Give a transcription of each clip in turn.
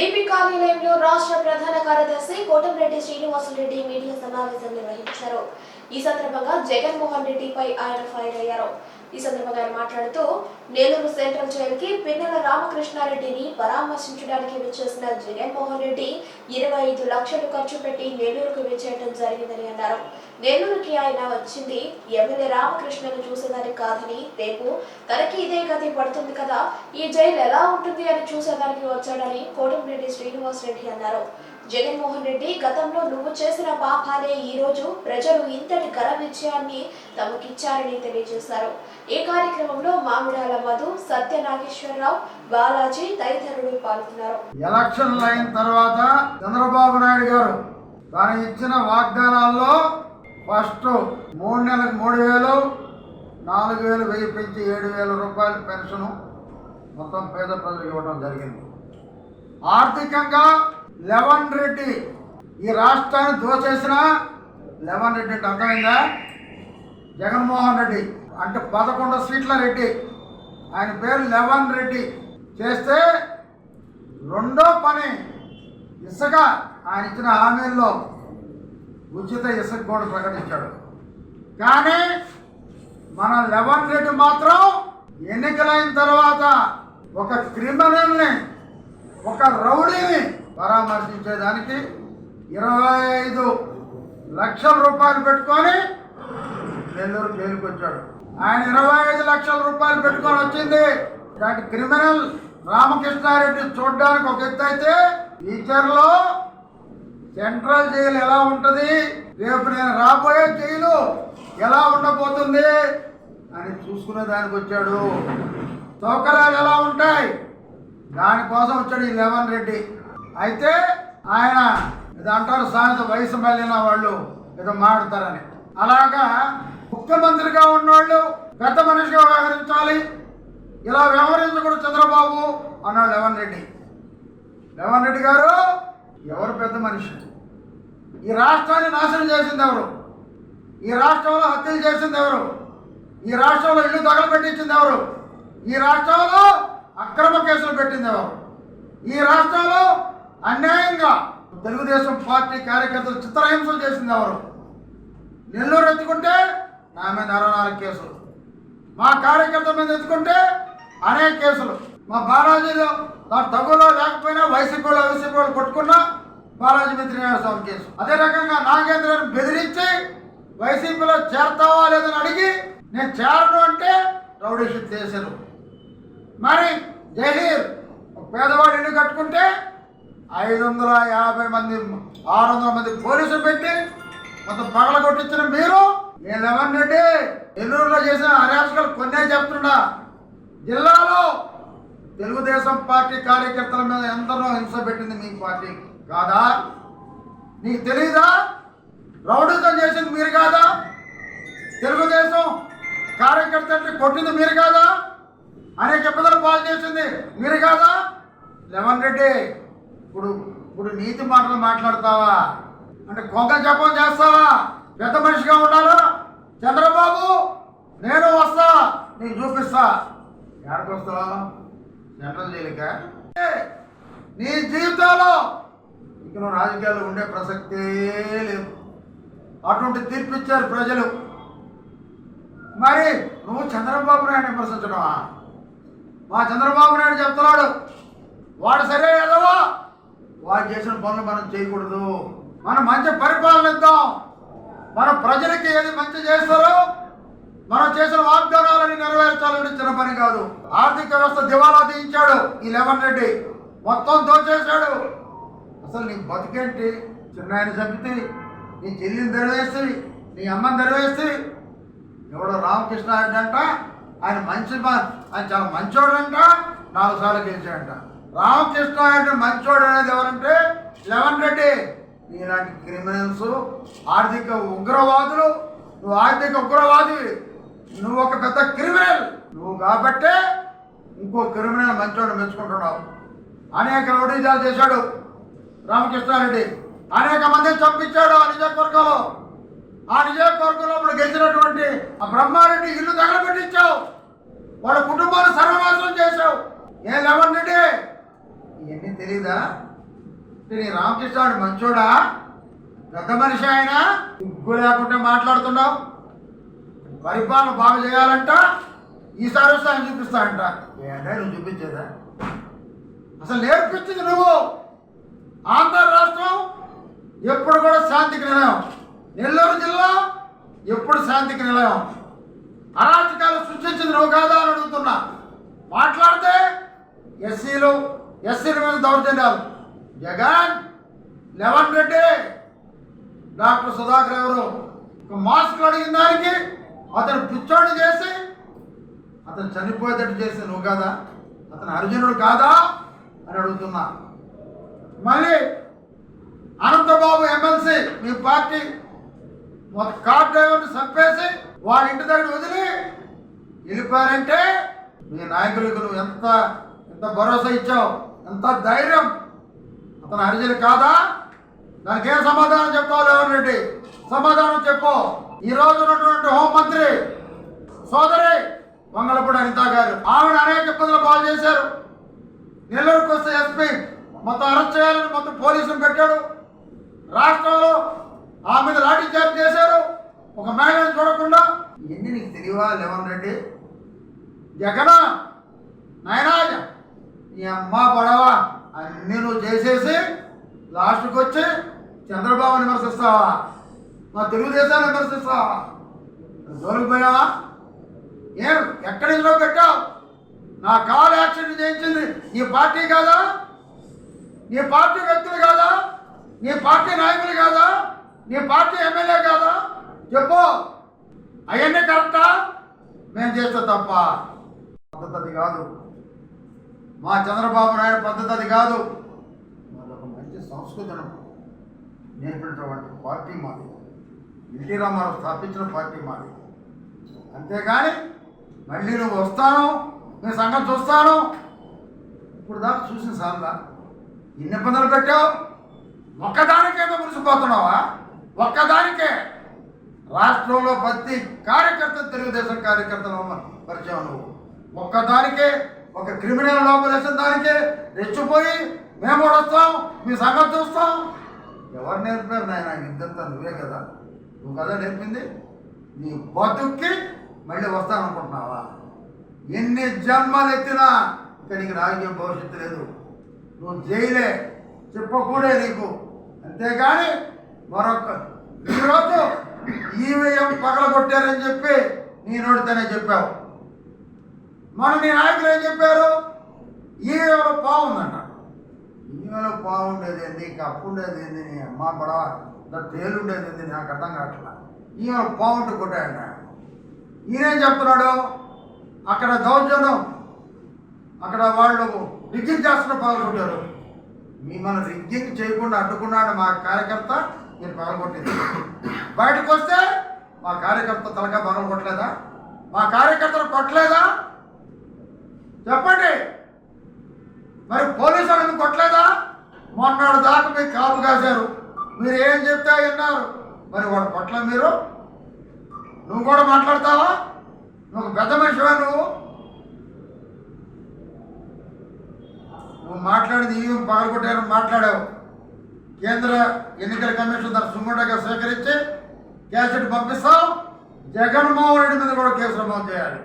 TDP కార్యాలయంలో రాష్ట్ర ప్రధాన కార్యదర్శి కోటంరెడ్డి శ్రీనివాసులరెడ్డి మీడియా సమావేశం నిర్వహించారు. ఈ సందర్భంగా జగన్మోహన్ రెడ్డిపై ఆయన ఫైర్ అయ్యారు. ఈ సందర్భంగా ఆయన మాట్లాడుతూ నెల్లూరు సెంట్రల్ జైలుకి పిన్నెల రామకృష్ణారెడ్డిని పరామర్శించడానికి విచ్చేసిన జగన్మోహన్ రెడ్డి ఇరవై ఐదు లక్షలు ఖర్చు పెట్టి నెల్లూరుకు విచ్చేయడం జరిగిందని అన్నారు. నెల్లూరుకి ఆయన వచ్చింది ఎమ్మెల్యే రామకృష్ణను చూసేదానికి కాదని రేపు తనకి ఇదే గతి పడుతుంది కదా ఈ జైలు ఎలా ఉంటుంది అని చూసేదానికి వచ్చాడని కోటంరెడ్డి శ్రీనివాస్ రెడ్డి అన్నారు. జగన్మోహన్ రెడ్డి గతంలో నువ్వు చేసిన పాపాలే ఈ రోజు ప్రజలు ఇంతటి ఘన విజయాన్ని తమకిచ్చారని తెలియజేశారు. ఈ కార్యక్రమంలో మామిడాల మధు సత్య నాగేశ్వరరావు బాలాజీ తదితరులు పాల్గొన్నారు. ఎలక్షన్లు అయిన తర్వాత చంద్రబాబు నాయుడు గారు తాను ఇచ్చిన వాగ్దానాల్లో ఫస్ట్ మూడు నెలలకు మూడు వేలు నాలుగు వేలు వెయ్యి పెంచి ఏడు వేల రూపాయల పెన్షను మొత్తం పేద ప్రజలకు ఇవ్వడం జరిగింది. ఆర్థికంగా లెవెన్ రెడ్డి. ఈ రాష్ట్రాన్ని దోచేసిన లెవెన్ రెడ్డి అంటే అర్థమైందా? జగన్మోహన్ రెడ్డి. అంటే పదకొండు సీట్ల రెడ్డి. ఆయన పేరు లెవెన్ రెడ్డి. చేస్తే రెండో పని ఇసుక ఆయన ఇచ్చిన హామీల్లో ఉచిత ఇసుక కూడా ప్రకటించాడు. కానీ మన లెవెన్ రెడ్డి మాత్రం ఎన్నికలైన తర్వాత ఒక క్రిమినల్ని ఒక రౌడీని పరామర్శించేదానికి ఇరవై ఐదు లక్షల రూపాయలు పెట్టుకొని నెల్లూరు జైలుకి వచ్చాడు ఆయన ఇరవై ఐదు లక్షల రూపాయలు పెట్టుకొని వచ్చింది. దాటి క్రిమినల్ రామకృష్ణారెడ్డి చూడడానికి ఒక ఎత్తు అయితే టీచర్లో సెంట్రల్ జైలు ఎలా ఉంటుంది? రేపు నేను రాబోయే జైలు ఎలా ఉండబోతుంది అని చూసుకునే దానికి వచ్చాడు. సౌకర్యాలు ఎలా ఉంటాయి? దానికోసం వచ్చాడు ఈ లెవెన్ రెడ్డి. అయితే ఆయన ఇది అంటారు సాయంత్రం వయసు మళ్ళిన వాళ్ళు ఏదో మాడతారని అలాగా ముఖ్యమంత్రిగా ఉన్నవాళ్ళు పెద్ద మనిషిగా వ్యవహరించాలి. ఇలా వ్యవహరించకూడదు చంద్రబాబు అన్నాడు లెవన్ రెడ్డి. లెవన్ రెడ్డి గారు ఎవరు పెద్ద మనిషి? ఈ రాష్ట్రాన్ని నాశనం చేసింది ఎవరు? ఈ రాష్ట్రంలో హత్యలు చేసింది ఎవరు? ఈ రాష్ట్రంలో ఇల్లు తగలబెట్టించింది ఎవరు? ఈ రాష్ట్రంలో అక్రమ కేసులు పెట్టింది ఎవరు? ఈ రాష్ట్రంలో అన్యాయంగా తెలుగుదేశం పార్టీ కార్యకర్తలు చిత్రహింసలు చేసింది ఎవరు? నెల్లూరు ఎత్తుకుంటే నా మీద అరవై నాలుగు కేసులు. మా కార్యకర్తల మీద ఎత్తుకుంటే అనేక కేసులు. మా బాలాజీలో నా తగులో లేకపోయినా వైసీపీలో వైసీపీలో కొట్టుకున్నా బాలాజీ మిత్రనారాయణ స్వామి కేసు. అదే రకంగా నాగేంద్రని బెదిరించి వైసీపీలో చేరతావా లేదని అడిగి నేను చేరను అంటే రౌడీ చేశాను మరి జహీర్ పేదవాడు ఇల్లు కట్టుకుంటే ఐదు వందల యాభై మంది ఆరు వందల మంది పోలీసులు పెట్టి మొత్తం పగల కొట్టించిన మీరు నేను లెవెన్ రెడ్డి నెల్లూరులో చేసిన అరాచకాలు కొన్నే చెప్తున్నా. జిల్లాలో తెలుగుదేశం పార్టీ కార్యకర్తల మీద ఎంతనో హింస పెట్టింది మీ పార్టీ కాదా? నీకు తెలీదా? రౌడీతో చేసింది మీరు కాదా? తెలుగుదేశం కార్యకర్తల్ని కొట్టింది మీరు కాదా? అనేక ఇబ్బందులు పాలు చేసింది మీరు కాదా? లెవెన్ రెడ్డి ఇప్పుడు ఇప్పుడు నీతి మాటలు మాట్లాడతావా? అంటే కొంగ జపం చేస్తావా? పెద్ద మనిషిగా ఉండాలా? చంద్రబాబు నేను వస్తా నీకు చూపిస్తా. ఎక్కడికి వస్తావా? సెంట్రల్ జైలుక? నీ జీవితంలో ఇక నువ్వు రాజకీయాల్లో ఉండే ప్రసక్తే లేదు. అటువంటి తీర్పు ఇచ్చారు ప్రజలు. మరి నువ్వు చంద్రబాబు నాయుడు విమర్శించడమా మా చంద్రబాబు నాయుడు చెప్తున్నాడు. వాడు సరే ఎదవా వారు చేసిన పనులు మనం చేయకూడదు. మనం మంచి పరిపాలన ఇద్దాం. మన ప్రజలకి ఏది మంచి చేస్తారో మనం చేసిన వాగ్దానాలని నెరవేర్చాలని చిన్న పని కాదు. ఆర్థిక వ్యవస్థ దివాలా తీయించాడు ఈ లెవెన్ రెడ్డి. మొత్తం దోచేశాడు. అసలు నీ బతికేంటి? చిన్నాయన చంపితే నీ చెల్లిని తెరవేసి నీ అమ్మని తెరవేసి ఎవడో రామకృష్ణ అంట ఆయన మంచి ఆయన చాలా మంచోడంట నాలుగు సార్లు గెలిచాడంట. రామకృష్ణ అంటే మంచోడు అనేది ఎవరంటే లెవెన్ రెడ్డి. ఇలాంటి క్రిమినల్స్ ఆర్థిక ఉగ్రవాదులు నువ్వు ఆర్థిక ఉగ్రవాదివి నువ్వు ఒక పెద్ద క్రిమినల్ నువ్వు కాబట్టే ఇంకో క్రిమినల్ మంచోడు మెచ్చుకుంటున్నావు. అనేక నోటీసాలు చేశాడు రామకృష్ణారెడ్డి అనేక మందిని చంపించాడు ఆ నియోజకవర్గంలో ఆ నియోజకవర్గంలో ఇప్పుడు గెలిచినటువంటి ఆ బ్రహ్మారెడ్డి ఇల్లు తగలబెట్టించావు. వాళ్ళ కుటుంబాన్ని సర్వనాశనం చేశావు. A eleven Reddy? ఇవన్నీ తెలియదా అంటే రామకృష్ణ మంచోడా? పెద్ద మనిషి ఆయన? ఉగ్గు లేకుండా మాట్లాడుతున్నావు. పరిపాలన బాగా చేయాలంట ఈసారి వస్తే ఆయన చూపిస్తాడంట ఏంటో నువ్వు చూపించేదా? అసలు నేర్పించింది నువ్వు. ఆంధ్ర రాష్ట్రం ఎప్పుడు కూడా శాంతికి నిలయం. నెల్లూరు జిల్లా ఎప్పుడు శాంతికి నిలయం. అరాచకాలు సృష్టించింది నువ్వు కాదా అని అడుగుతున్నా. మాట్లాడితే ఎస్సీలు ఎస్సీల మీద దౌర్జన్యాలు. జగన్ లెవెన్ రెడ్డి డాక్టర్ సుధాకర్ ఎవరు? ఒక మాస్క్ అడిగిన దానికి అతను పిచ్చోడు చేసి అతను చనిపోయేటట్టు చేసి నువ్వు కాదా? అతను అర్జునుడు కాదా? అని అడుగుతున్నా. మళ్ళీ అనంతబాబు ఎమ్మెల్సీ మీ పార్టీ ఒక కార్ డ్రైవర్ని చంపేసి వాడి ఇంటి దగ్గర వదిలి వెళ్ళిపోయారంటే మీ నాయకులకు నువ్వు ఎంత ఎంత భరోసా ఇచ్చావు? ఎంత ధైర్యం? అతను హరిజన కాదా? దానికి ఏం సమాధానం చెప్తావు లేవన్ రెడ్డి? సమాధానం చెప్పు. ఈ రోజు ఉన్నటువంటి హోంమంత్రి సోదరి వంగలపూడి అనిత గారు ఆవిడ అనేక ఇబ్బందులు పాలు చేశారు. నెల్లూరుకు వస్తే ఎస్పీ మొత్తం అరెస్ట్ చేయాలని మొత్తం పోలీసులు పెట్టాడు. రాష్ట్రంలో ఆ మీద లాఠీ చార్జ్ చేశారు. ఒక మహిళను చూడకుండా. ఇవన్నీ నీకు తెలియవా లేవన్ రెడ్డి? జగన్ నాయనా నీ అమ్మ పడవ అన్నీ నువ్వు చేసేసి లాస్ట్కి వచ్చి చంద్రబాబుని విమర్శిస్తావా? మా తెలుగుదేశాన్ని విమర్శిస్తావా? జోలికి పోయావా? ఏం? ఎక్కడ ఇందులో పెట్టావు? నా కాల్ యాక్సిడెంట్ చేయించింది నీ పార్టీ కాదా? నీ పార్టీ వ్యక్తులు కాదా? నీ పార్టీ నాయకులు కాదా? నీ పార్టీ ఎమ్మెల్యే కాదా? చెప్పు. అవన్నీ కరెక్టా? మేము చేస్తే తప్ప. పద్ధతి కాదు. మా చంద్రబాబు నాయుడు పద్ధతి అది కాదు. మాది ఒక మంచి సంస్కృతిని నేర్పినటువంటి పార్టీ మాది. ఎన్టీ రామారావు స్థాపించిన పార్టీ మాది. అంతేగాని మళ్ళీ నువ్వు వస్తాను నేను సంగతి చూస్తాను. ఇప్పుడు దాకా చూసిన సార్లా ఎన్ని ఇబ్బందులు పెట్టావు? ఒక్కదానికేదో మురిసిపోతున్నావా? ఒక్కదానికే. రాష్ట్రంలో ప్రతి కార్యకర్త తెలుగుదేశం కార్యకర్తలు పరిచయం నువ్వు. ఒక్కదానికే ఒక క్రిమినల్ లోపలేసిన దానికే రెచ్చిపోయి మేము కూడా వస్తాం మీ సంగతి చూస్తాం. ఎవరు నేర్పారు నాయన? ఇద్దంతా నువ్వే కదా. నువ్వు కదా నేర్పింది. నీ బతుక్కి మళ్ళీ వస్తాననుకుంటున్నావా? ఎన్ని జన్మలు ఎత్తినా ఇక నీకు రాజకీయ భవిష్యత్తు లేదు. నువ్వు జైలే. చెప్పకూడే నీకు. అంతేగాని మరొక ఈరోజు ఈవీఎం పగలగొట్టారని చెప్పి నీ నోటితోనే చెప్పావు. మన నీ నాయకులు ఏం చెప్పారు? ఈవీఎంలో బాగుందంట ఈవీఎంలో బాగుండేది ఏంది? కప్పు ఉండేది ఏంది? నీ అమ్మ పడవ ఇంకా ఏంది? నాకు అర్థం కావట్లా. ఈయన బాగుంటు కొట్టాయంట ఈయనేం చెప్తున్నాడు? అక్కడ దౌర్జన్యం. అక్కడ వాళ్ళు రిగ్గింగ్ చేస్తున్న పాల్గొంటారు మిమ్మల్ని రిగ్గింగ్ చేయకుండా అడ్డుకున్నాడు మా కార్యకర్త మీరు పగలగొట్టింది బయటకు వస్తే మా కార్యకర్త తలకా పగలగొట్టలేదా మా కార్యకర్తలు కొట్టలేదా? చెప్పండి. మరి పోలీసు వాళ్ళని కొట్టలేదా? మొన్నటి దాకా మీకు కాపు కాశారు. మీరు ఏం చెప్తే విన్నారు. మరి వాడు కొట్ల మీరు? నువ్వు కూడా మాట్లాడతావా? నువ్వు పెద్ద మనిషివా నువ్వు? నువ్వు మాట్లాడింది ఈవీఎం పగలగొట్టారని మాట్లాడావు. కేంద్ర ఎన్నికల కమిషన్ దాన్ని సుమ్ముడగా స్వీకరించి క్యాసెట్ పంపిస్తావు జగన్మోహన్ రెడ్డి మీద కూడా కేసు నమోదు చేయాలి.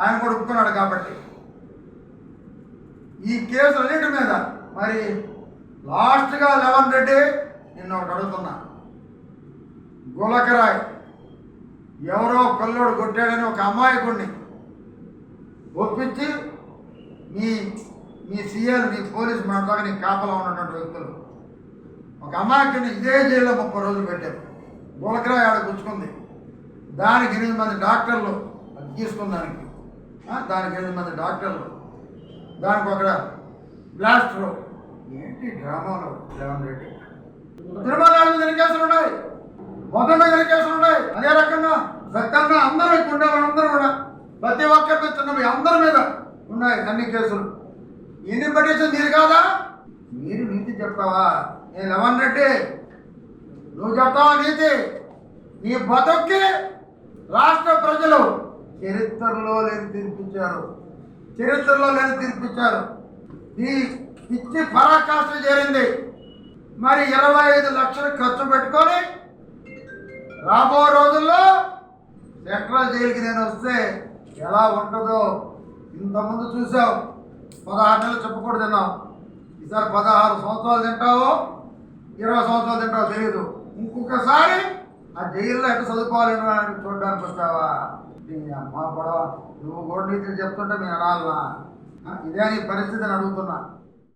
ఆయన కూడా ఒప్పుకున్నాడు కాబట్టి. ఈ కేసులన్నిటి మీద మరి లాస్ట్గా లెవెన్ రెడ్డి నిన్న ఒకటి అడుగుతున్నా. గులకరాయ్ ఎవరో పిల్లోడు కొట్టాడని ఒక అమాయకుడిని ఒప్పించి మీ మీ సీఎల్ మీ పోలీస్ మనదాకా నీ కాపలా ఉన్నటువంటి వ్యక్తులు. ఒక అమాయకుడిని ఇదే జైల్లో ముప్పై రోజులు పెట్టారు. గులకరాయ్ ఆడ గుచ్చుకుంది. దానికి ఎనిమిది మంది డాక్టర్లు అది దానికి దానికి ఎనిమిది మంది డాక్టర్లు దానికి ఒక బ్లాస్టర్ ఏంటి డ్రామాలో జగన్ రెడ్డి? తిరుమల మీద ఎన్ని కేసులు ఉన్నాయి? మొత్తం మీద ఎన్ని కేసులు ఉన్నాయి? అదే రకంగా సత్యంగా అందరూ ఇక్కడ ఉండే వాళ్ళందరూ కూడా. ప్రతి ఒక్కరి చిన్న మీ అందరి మీద ఉన్నాయి అన్ని కేసులు. ఎన్ని పట్టించింది మీరు కాదా? మీరు నీతి చెప్తావా? నేను లెవెన్ రెడ్డి నువ్వు చెప్తావా నీతి? నీ బతుక్కి రాష్ట్ర ప్రజలు చరిత్రలో లేని తినిపించారు చరిత్రలో లేని తీర్పిచ్చారు ఈ ఇచ్చి పరాకాష్ట చేరింది. మరి ఇరవై ఐదు లక్షలు ఖర్చు పెట్టుకొని రాబో రోజుల్లో సెంట్రల్ జైలుకి నేను వస్తే ఎలా ఉంటుందో ఇంతకుముందు చూసావు పదహారు నెలలు చెప్పకూడదు తిన్నావు ఈసారి పదహారు సంవత్సరాలు తింటావో ఇరవై సంవత్సరాలు తింటావో తెలియదు ఇంకొకసారి ఆ జైల్లో ఎట్లా చదువుకోవాలని అని చూడడానికి వస్తావా? నీ అమ్మ పడవ నువ్వు గోడ నీతులు చెప్తుంటే మేము అనాలనా ఇదే నీ పరిస్థితిని అడుగుతున్నా.